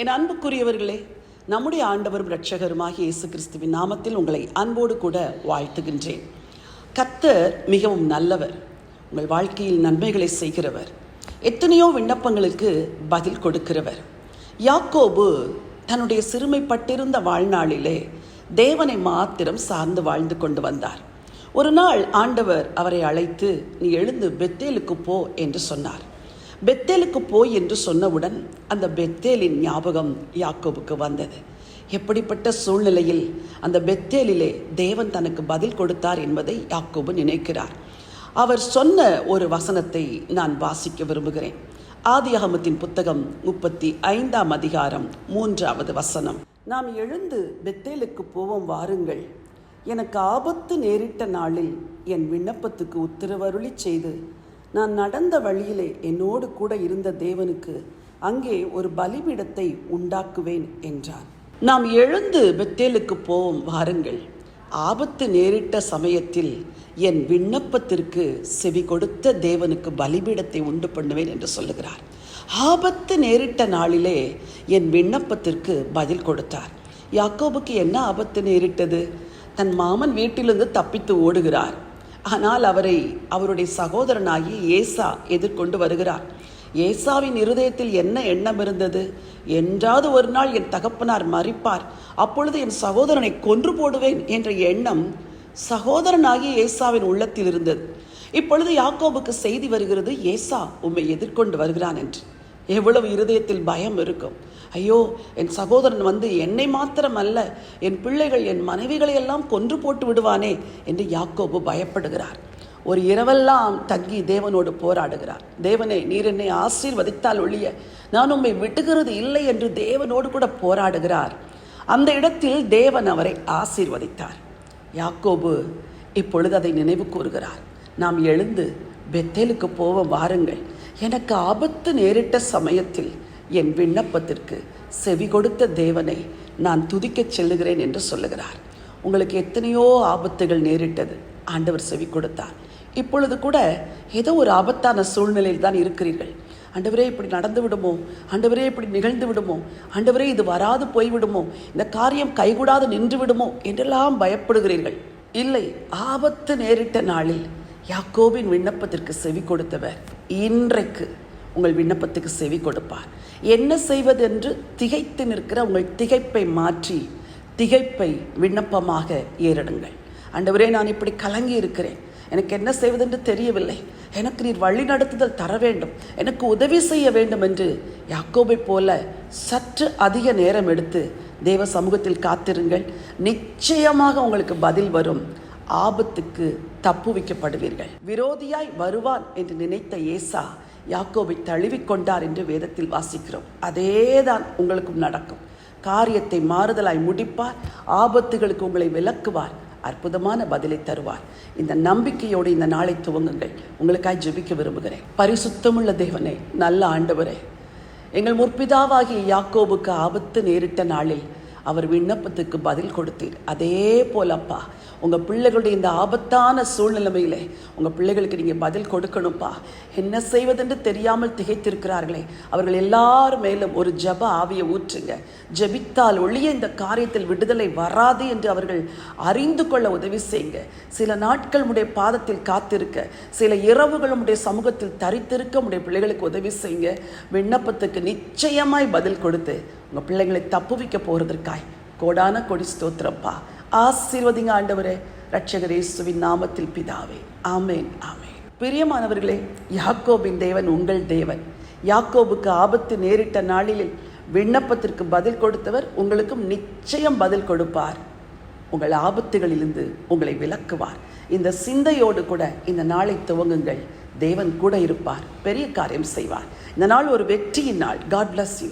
என் அன்புக்குரியவர்களே நம்முடைய ஆண்டவரும் இரட்சகருமாகிய இயேசு கிறிஸ்துவின் நாமத்தில் உங்களை அன்போடு கூட வாழ்த்துகின்றேன். கத்தர் மிகவும் நல்லவர். உங்கள் வாழ்க்கையில் நன்மைகளை செய்கிறவர். எத்தனையோ விண்ணப்பங்களுக்கு பதில் கொடுக்கிறவர். யாக்கோபு தன்னுடைய சிறுமைப்பட்டிருந்த வாழ்நாளிலே தேவனை மாத்திரம் சார்ந்து வாழ்ந்து கொண்டு வந்தார். ஒரு நாள் ஆண்டவர் அவரை அழைத்து நீ எழுந்து பெத்தேலுக்கு போ என்று சொன்னார். பெத்தேலுக்கு போய் என்று சொன்னவுடன் அந்த பெத்தேலின் ஞாபகம் யாக்கோபுக்கு வந்தது. எப்படிப்பட்ட சூழ்நிலையில் அந்த பெத்தேலிலே தேவன் தனக்கு பதில் கொடுத்தார் என்பதை யாக்கோபு நினைக்கிறார். அவர் சொன்ன ஒரு வசனத்தை நான் வாசிக்க விரும்புகிறேன். ஆதி அகமத்தின் புத்தகம் முப்பத்தி ஐந்தாம் அதிகாரம் மூன்றாவது வசனம். நாம் எழுந்து பெத்தேலுக்கு போவோம் வாருங்கள். எனக்கு ஆபத்து நேரிட்ட நாளில் என் விண்ணப்பத்துக்கு உத்தரவருளி செய்து நான் நடந்த வழியிலே என்னோடு கூட இருந்த தேவனுக்கு அங்கே ஒரு பலிபீடத்தை உண்டாக்குவேன் என்றார். நாம் எழுந்து பெத்தேலுக்கு போவோம் வாருங்கள். ஆபத்து நேரிட்ட சமயத்தில் என் விண்ணப்பத்திற்கு செவி கொடுத்த தேவனுக்கு பலிபீடத்தை உண்டு பண்ணுவேன் என்று சொல்லுகிறார். ஆபத்து நேரிட்ட நாளிலே என் விண்ணப்பத்திற்கு பதில் கொடுத்தார். யாக்கோபுக்கு என்ன ஆபத்து நேரிட்டது? தன் மாமன் வீட்டிலிருந்து தப்பித்து ஓடுகிறார். ஆனால் அவரை அவருடைய சகோதரனாகி ஏசா எதிர்கொண்டு வருகிறார். ஏசாவின் இருதயத்தில் என்ன எண்ணம் இருந்தது? என்றாவது ஒரு நாள் என் தகப்பனார் மறிப்பார் அப்பொழுது என் சகோதரனை கொன்று போடுவேன் என்ற எண்ணம் சகோதரனாகி ஏசாவின் உள்ளத்தில் இருந்தது. இப்பொழுது யாக்கோபுக்கு செய்தி வருகிறது ஏசா உம்மை எதிர்கொண்டு வருகிறான் என்று. எவ்வளவு இருதயத்தில் பயம் இருக்கும். ஐயோ என் சகோதரன் வந்து என்னை மாத்திரம் அல்ல என் பிள்ளைகள் என் மனைவிகளை எல்லாம் கொன்று போட்டு விடுவானே என்று யாக்கோபு பயப்படுகிறார். ஒரு இரவெல்லாம் தங்கி தேவனோடு போராடுகிறார். தேவனே நீர் என்னை ஆசீர்வதித்தால் ஒழிய நான் உம்மை விட்டுகிறது இல்லை என்று தேவனோடு கூட போராடுகிறார். அந்த இடத்தில் தேவன் அவரை ஆசீர்வதித்தார். யாக்கோபு இப்பொழுது அதை நினைவு கூறுகிறார். நாம் எழுந்து பெத்தேலுக்கு போவ வாருங்கள். எனக்கு ஆபத்து நேரிட்ட சமயத்தில் என் விண்ணப்பத்திற்கு செவி கொடுத்த தேவனை நான் துதிக்கச் செல்லுகிறேன் என்று சொல்லுகிறார். உங்களுக்கு எத்தனையோ ஆபத்துகள் நேரிட்டது. ஆண்டவர் செவி கொடுத்தார். இப்பொழுது கூட ஏதோ ஒரு ஆபத்தான சூழ்நிலையில் தான் இருக்கிறீர்கள். ஆண்டவரே இப்படி நடந்து விடுமோ? ஆண்டவரே இப்படி நிகழ்ந்து விடுமோ? ஆண்டவரே இது வராது போய்விடுமோ? இந்த காரியம் கைகூடாது நின்று விடுமோ? என்றெல்லாம் பயப்படுகிறீர்கள். இல்லை ஆபத்து நேரிட்ட நாளில் யாக்கோபின் விண்ணப்பத்திற்கு செவி கொடுத்தவர். இன்றைக்கு உங்கள் விண்ணப்பத்துக்கு செவி கொடுப்பார். என்ன செய்வதென்று திகைத்து நிற்கிற உங்கள் திகைப்பை மாற்றி திகைப்பை விண்ணப்பமாக ஏறிடுங்கள். அண்டவரே நான் இப்படி கலங்கி இருக்கிறேன். எனக்கு என்ன செய்வதென்று தெரியவில்லை. எனக்கு நீர் வழி நடத்துதல் தர வேண்டும். எனக்கு உதவி செய்ய வேண்டும் என்று யாக்கோபை போல சற்று அதிக நேரம் எடுத்து தேவ சமூகத்தில் காத்திருங்கள். நிச்சயமாக உங்களுக்கு பதில் வரும். ஆபத்துக்கு தப்பு வைக்கப்படுவீர்கள். விரோதியாய் வருவான் என்று நினைத்த ஏசா யாக்கோபை தழுவிக்கொண்டார் என்று வேதத்தில் வாசிக்கிறோம். அதேதான் உங்களுக்கும் நடக்கும். காரியத்தை மாறுதலாய் முடிப்பார் ஆபத்துகளுக்கு உங்களை விலக்குவார் அற்புதமான பதிலை தருவார். இந்த நம்பிக்கையோடு இந்த நாளை துவங்குங்கள். உங்களுக்காய் ஜெபிக்க விரும்புகிறேன். பரிசுத்தமுள்ள தேவனே நல்ல ஆண்டவரே எங்கள் முற்பிதாவாகிய யாக்கோபுக்கு ஆபத்து நேரிட்ட நாளில் அவர் விண்ணப்பத்துக்கு பதில் கொடுத்தீர். அதே போலப்பா உங்கள் பிள்ளைகளுடைய இந்த ஆபத்தான சூழ்நிலைமையிலே உங்கள் பிள்ளைகளுக்கு நீங்கள் பதில் கொடுக்கணும்ப்பா. என்ன செய்வதென்று தெரியாமல் திகைத்திருக்கிறார்களே. அவர்கள் எல்லார் மேலும் ஒரு ஜப ஆவியை ஊற்றுங்க. ஜபித்தால் ஒளிய இந்த காரியத்தில் விடுதலை வராது என்று அவர்கள் அறிந்து கொள்ள உதவி செய்யுங்க. சில நாட்கள் உடைய பாதத்தில் காத்திருக்க சில இரவுகள் உடைய சமூகத்தில் தரித்திருக்க உடைய பிள்ளைகளுக்கு உதவி செய்யுங்க. விண்ணப்பத்துக்கு நிச்சயமாய் பதில் கொடுத்து உங்கள் பிள்ளைங்களை தப்பு வைக்க போகிறதற்காய் கோடான கொடி ஸ்தோத்திரப்பா. ஆசீர்வதிங்க ஆண்டவரே. ரட்சகர் இயேசுவின் நாமத்தில் பிதாவே. ஆமேன் ஆமேன். பிரியமானவர்களே யாக்கோபின் தேவன் உங்கள் தேவன். யாக்கோபுக்கு ஆபத்து நேரிட்ட நாளில் விண்ணப்பத்திற்கு பதில் கொடுத்தவர் உங்களுக்கும் நிச்சயம் பதில் கொடுப்பார். உங்கள் ஆபத்துகளிலிருந்து உங்களை விலக்குவார். இந்த சிந்தையோடு கூட இந்த நாளை துவங்குங்கள். தேவன் கூட இருப்பார். பெரிய காரியம் செய்வார். இந்த நாள் ஒரு வெற்றியின் நாள். God bless you